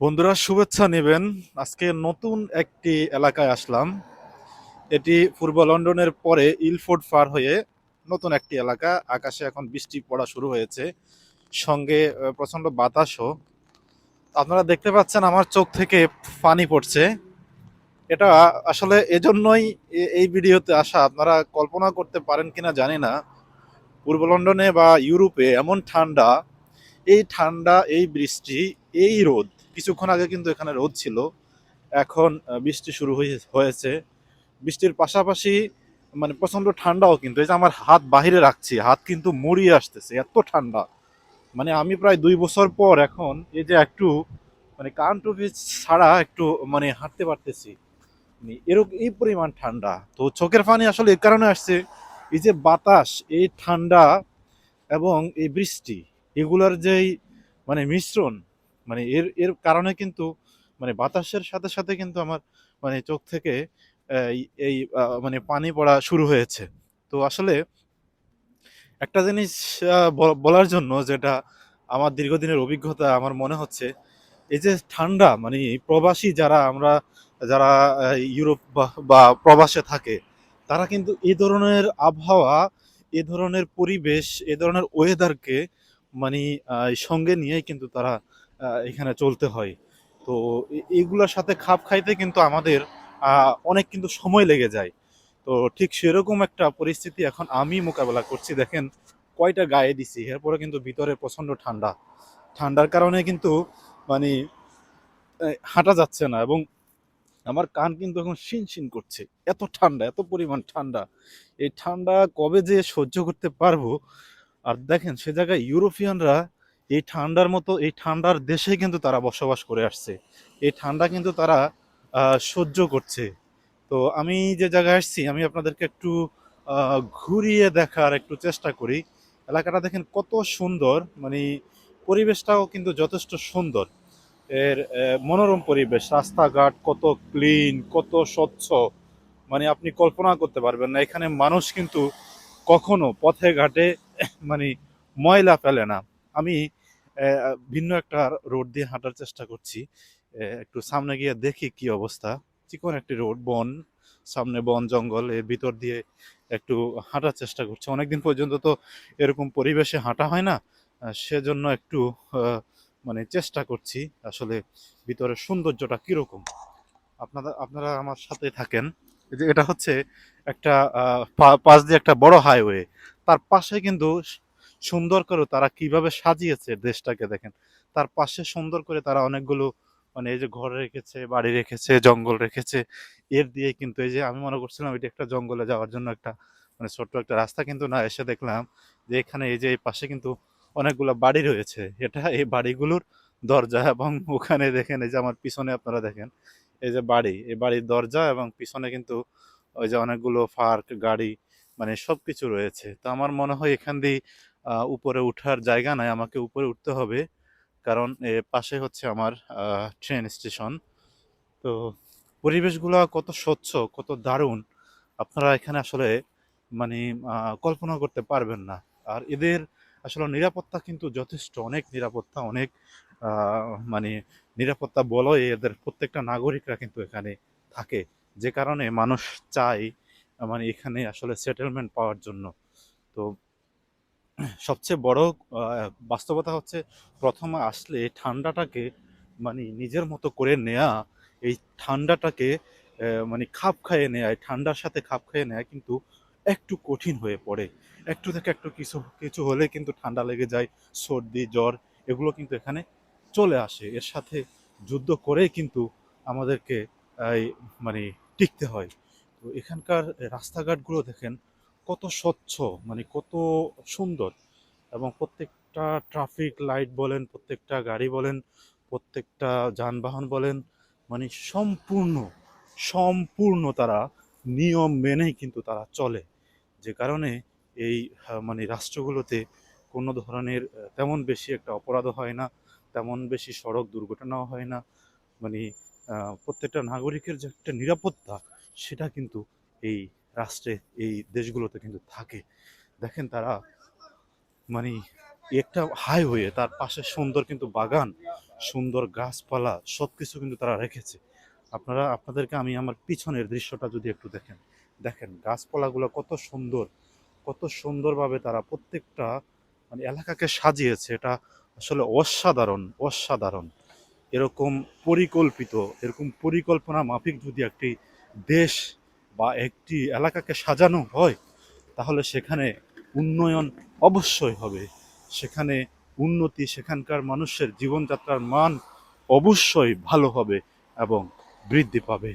বন্ধুরা, শুভেচ্ছা নেবেন। আজকে নতুন একটি এলাকায় আসলাম। এটি পূর্ব লন্ডনের পরে ইলফোর্ড পার হয়ে নতুন একটি এলাকা। আকাশে এখন বৃষ্টি পড়া শুরু হয়েছে। সঙ্গে প্রচণ্ড বাতাসও। আপনারা দেখতে পাচ্ছেন আমার চোখ থেকে পানি পড়ছে। এটা আসলে এজন্যই এই ভিডিওতে আসা। আপনারা কল্পনা করতে পারেন কিনা জানি না। পূর্ব লন্ডনে বা ইউরোপে এমন ঠান্ডা, এই ঠান্ডা, এই বৃষ্টি, এই রোদ কিছুক্ষণ আগে কিন্তু এখানে রোদ ছিল। এখন বৃষ্টি শুরু হয়ে- হয়েছে। বৃষ্টির পাশাপাশি মানে প্রচণ্ড ঠান্ডাও কিন্তু, এই যে আমার হাত বাহিরে রাখছি, হাত কিন্তু মুড়িয়ে আসতেছে, এত ঠান্ডা। মানে আমি প্রায় দুই বছর পর এখন এই যে একটু মানে কান টুপি ছাড়া একটু মানে হাঁটতে পারতেছি। মানে এরকম, এই পরিমাণ ঠান্ডা। তো চোখের পানি আসলে এর কারণে আসছে, এই যে বাতাস, এই ঠান্ডা এবং এই বৃষ্টি, এগুলোর যেই মানে মিশ্রণ মানে এর এর কারণে কিন্তু মানে বাতাসের সাথে সাথে কিন্তু আমার মানে চোখ থেকে এই মানে পানি পড়া শুরু হয়েছে। তো আসলে একটা জিনিস বলার জন্য যেটা আমার দীর্ঘদিনের অভিজ্ঞতা, আমার মনে হচ্ছে, এই যে ঠান্ডা মানে প্রবাসী যারা আমরা, যারা ইউরোপ বা প্রবাসে থাকে, তারা কিন্তু এই ধরনের আবহাওয়া, এ ধরনের পরিবেশ, এ ধরনের ওয়েদারকে মানে সঙ্গে নিয়েই কিন্তু তারা এখানে চলতে হয়। তো এ- এগুলোর সাথে খাপ খাইতে কিন্তু আমাদের অনেক কিন্তু সময় লেগে যায়। তো ঠিক সেরকম একটা পরিস্থিতি এখন আমি মোকাবেলা করছি। দেখেন, কয়টা গায়ে দিছি এরপরে কিন্তু ভিতরে প্রচণ্ড ঠান্ডা। ঠান্ডার কারণে কিন্তু মানে হাঁটা যাচ্ছে না এবং আমার কান কিন্তু এখন শিন শিন করছে। এত ঠান্ডা, এত পরিমাণ ঠান্ডা। এই ঠান্ডা কবে যে সহ্য করতে পারব? আর দেখেন, সে জায়গায় ইউরোপিয়ানরা এই ঠান্ডার মতো, এই ঠান্ডার দেশে কিন্তু তারা বসবাস করে আসছে। এই ঠান্ডা কিন্তু তারা সহ্য করছে। তো আমি যে জায়গায় আসছি, আমি আপনাদেরকে একটু ঘুরিয়ে দেখার একটু চেষ্টা করি। এলাকাটা দেখেন কত সুন্দর মানে পরিবেশটাও কিন্তু যথেষ্ট সুন্দর। এর মনোরম পরিবেশ, রাস্তাঘাট কত ক্লিন, কত স্বচ্ছ। মানে আপনি কল্পনা করতে পারবেন না, এখানে মানুষ কিন্তু কখনো পথে ঘাটে মানে ময়লা ফেলে না। আমি ভিন্ন একটা রোড দিয়ে হাঁটার চেষ্টা করছি। একটু সামনে গিয়ে দেখি কি অবস্থা। চিকন একটি রোড, বন, সামনে বন, জঙ্গল, এর ভিতর দিয়ে একটু হাঁটার চেষ্টা করছি। অনেকদিন পর্যন্ত তো এরকম পরিবেশে হাঁটা হয় না সেজন্য একটু মানে চেষ্টা করছি আসলে ভিতরের সৌন্দর্যটা কীরকম। আপনারা আপনারা আমার সাথে থাকেন। যে এটা হচ্ছে একটা পাশ দিয়ে একটা বড় হাইওয়ে। তার পাশে কিন্তু সুন্দর করে তারা কীভাবে সাজিয়েছে দেশটাকে দেখেন। তার পাশে সুন্দর করে তারা অনেকগুলো মানে এই যে ঘর রেখেছে, বাড়ি রেখেছে, জঙ্গল রেখেছে। এর দিয়ে কিন্তু এই যে আমি মনে করছিলাম এটা একটা জঙ্গলে যাওয়ার জন্য একটা মানে ছোট্ট একটা রাস্তা কিন্তু না, এসে দেখলাম যে এখানে এই যে এই পাশে কিন্তু অনেকগুলো বাড়ি রয়েছে। এটা এই বাড়িগুলোর দরজা এবং ওখানে দেখেন এই যে আমার পিছনে আপনারা দেখেন, এই যে বাড়ি। এই বাড়ির দরজা এবং পিছনে কিন্তু ওই যে অনেকগুলো পার্ক, গাড়ি মানে সব কিছু রয়েছে। তো আমার মনে হয় এখান দিয়ে উপরে ওঠার জায়গা নাই, আমাকে উপরে উঠতে হবে। কারণ পাশে হচ্ছে আমার ট্রেন স্টেশন তো পরিবেশগুলো কত স্বচ্ছ, কত দারুণ। আপনারা এখানে আসলে মানে কল্পনা করতে পারবেন না। আর এদের আসলে নিরাপত্তা কিন্তু যথেষ্ট, অনেক নিরাপত্তা, অনেক মানে নিরাপত্তা বলয় এদের প্রত্যেকটা নাগরিকরা কিন্তু এখানে থাকে। যে কারণে মানুষ চায় মানে এখানে আসলে সেটেলমেন্ট পাওয়ার জন্য। তো সবচেয়ে বড় বাস্তবতা হচ্ছে প্রথমে আসলে ঠান্ডাটাকে মানে নিজের মতো করে নেয়া, এই ঠান্ডাটাকে মানে খাপ খাইয়ে নেয়া ঠান্ডার সাথে খাপ খাইয়ে নেয়া কিন্তু একটু কঠিন হয়ে পড়ে। একটু থেকে একটু কিছু কিছু হলে কিন্তু ঠান্ডা লেগে যায়, সর্দি, জ্বর, এগুলো কিন্তু এখানে চলে আসে। এর সাথে যুদ্ধ করে কিন্তু আমাদেরকে মানে টিকতে হয়। তো এখানকার রাস্তাঘাটগুলো দেখেন কত স্বচ্ছ মানে কত সুন্দর। এবং প্রত্যেকটা ট্রাফিক লাইট বলেন, প্রত্যেকটা গাড়ি বলেন, প্রত্যেকটা যানবাহন বলেন মানে সম্পূর্ণ সম্পূর্ণ তারা নিয়ম মেনেই কিন্তু তারা চলে। যে কারণে এই মানে রাষ্ট্রগুলোতে কোনো ধরনের তেমন বেশি একটা অপরাধও হয় না, তেমন বেশি সড়ক দুর্ঘটনাও হয় না। মানে প্রত্যেকটা নাগরিকের যে একটা নিরাপত্তা, সেটা কিন্তু এই রাষ্ট্রে এই দেশগুলোতে কিন্তু থাকে। দেখেন তারা মানে একটা হাইওয়ে তার পাশে সুন্দর কিন্তু বাগান, সুন্দর গাছপালা সব কিছু কিন্তু তারা রেখেছে। আপনারা, আপনাদেরকে আমি আমার পিছনের দৃশ্যটা যদি একটু দেখেন। দেখেন গাছপালাগুলো কত সুন্দর, কত সুন্দরভাবে তারা প্রত্যেকটা মানে এলাকাকে সাজিয়েছে। এটা আসলে অসাধারণ অসাধারণ। এরকম পরিকল্পিত, এরকম পরিকল্পনা মাফিক যদি একটি দেশ বা একটি এলাকাকে সাজানো হয়, তাহলে সেখানে উন্নয়ন অবশ্যই হবে। সেখানে উন্নতি, সেখানকার মানুষের জীবনযাত্রার মান অবশ্যই ভালো হবে এবং বৃদ্ধি পাবে।